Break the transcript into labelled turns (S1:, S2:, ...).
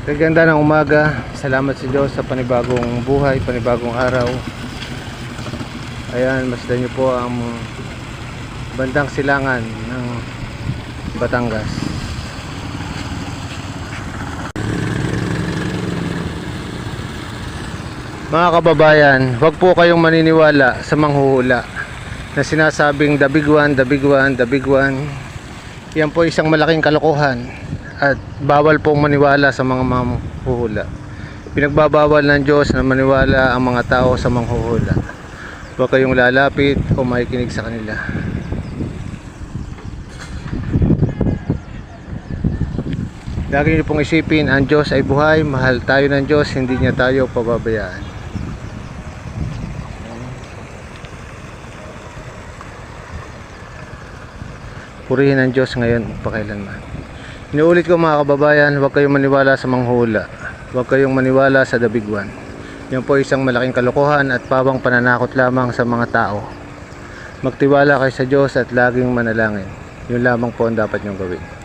S1: Kaganda ng umaga. Salamat sa Diyos sa panibagong buhay, panibagong araw. Ayan, masdan niyo po ang bandang silangan ng Batangas. Mga kababayan, huwag po kayong maniniwala sa manghuhula na sinasabing the big one, the big one, the big one. Yan po isang malaking kalokohan at bawal pong maniwala sa mga manghuhula. Pinagbabawal ng Diyos na maniwala ang mga tao sa manghuhula. Huwag kayong lalapit o makikinig sa kanila. Lagi niyo pong isipin, ang Diyos ay buhay, mahal tayo ng Diyos, hindi niya tayo pababayaan. Purihin ang Diyos ngayon pakailanman. Inuulit ko mga kababayan, huwag kayong maniwala sa manghula. Huwag kayong maniwala sa one. Yan po isang malaking kalokohan at pawang pananakot lamang sa mga tao. Magtiwala kayo sa Diyos at laging manalangin. Yun lamang po ang dapat niyong gawin.